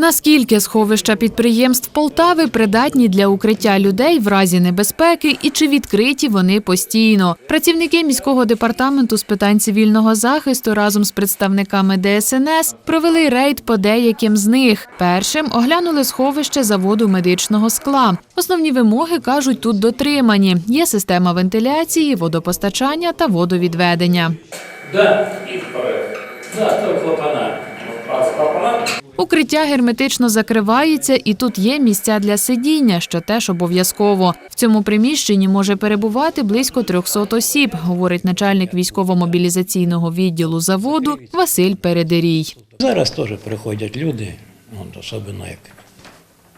Наскільки сховища підприємств Полтави придатні для укриття людей в разі небезпеки і чи відкриті вони постійно? Працівники міського департаменту з питань цивільного захисту разом з представниками ДСНС провели рейд по деяким з них. Першим оглянули сховище заводу медичного скла. Основні вимоги кажуть тут дотримані. Є система вентиляції, водопостачання та водовідведення. Да, и вперед. Да, то клапана. Клапана Укриття герметично закривається, і тут є місця для сидіння, що теж обов'язково. В цьому приміщенні може перебувати близько 300 осіб, говорить начальник військово-мобілізаційного відділу заводу Василь Передерій. Зараз теж приходять люди, особливо як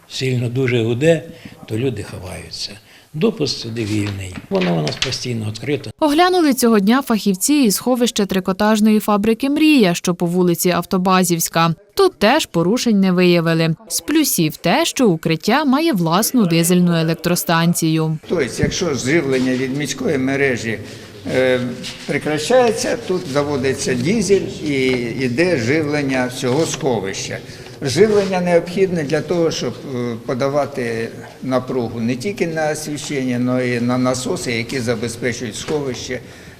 сильно дуже гуде, то люди ховаються. Допуск сюди вільний. Воно у нас постійно відкрито. Оглянули цього дня фахівці із сховища трикотажної фабрики Мрія, що по вулиці Автобазівська. Тут теж порушень не виявили. З плюсів те, що укриття має власну дизельну електростанцію. Тобто, якщо живлення від міської мережі е, прекращається, тут заводиться дізель і йде живлення всього сховища. Живлення необхідне для того, щоб е, подавати напругу не тільки на освіщення, але й на насоси, які забезпечують сховище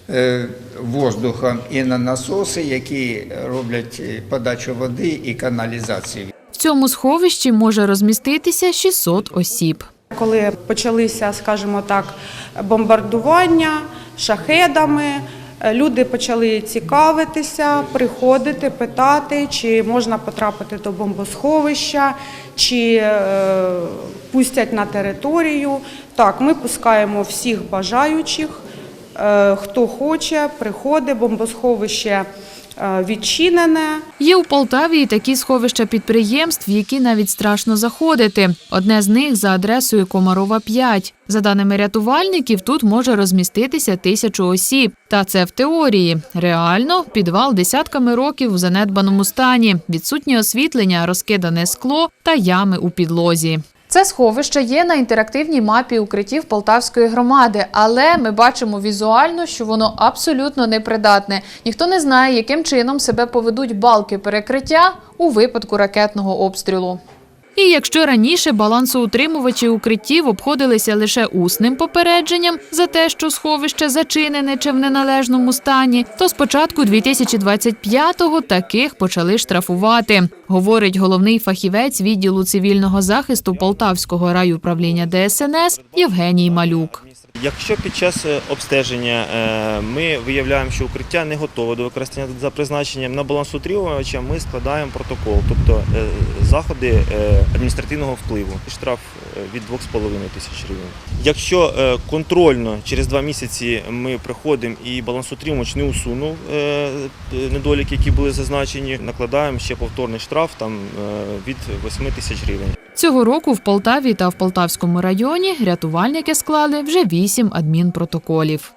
е, воздухом, і на насоси, які роблять е, подачу води і каналізацію. В цьому сховищі може розміститися 600 осіб. Коли почалися, скажімо так, бомбардування шахедами, люди почали цікавитися, приходити, питати, чи можна потрапити до бомбосховища, чи е, пустять на територію. Так, ми пускаємо всіх бажаючих. Е, Хто хоче, приходить, бомбосховище е, відчинене. Є у Полтаві і такі сховища підприємств, в які навіть страшно заходити. Одне з них за адресою Комарова 5. За даними рятувальників, тут може розміститися тисячу осіб. Та це в теорії. Реально підвал десятками років у занедбаному стані, відсутнє освітлення, розкидане скло та ями у підлозі. Це сховище є на інтерактивній мапі укриттів Полтавської громади, але ми бачимо візуально, що воно абсолютно непридатне. Ніхто не знає, яким чином себе поведуть балки перекриття у випадку ракетного обстрілу. І якщо раніше балансоутримувачі укриттів обходилися лише усним попередженням за те, що сховище зачинене чи в неналежному стані, то з початку 2025-го таких почали штрафувати, говорить головний фахівець відділу цивільного захисту Полтавського райуправління ДСНС Євгеній Малюк. Якщо під час е, обстеження е, ми виявляємо, що укриття не готове до використання за призначенням на балансоутримувача, ми складаємо протокол, тобто е, заходи адміністративного впливу. Штраф е, від 2,5 тисяч гривень. Якщо е, контрольно через два місяці ми приходимо і балансоутримувач не усунув е, недоліки, які були зазначені, накладаємо ще повторний штраф там від 8 тисяч гривень. Цього року в Полтаві та в Полтавському районі рятувальники склали вже вісім адмінпротоколів.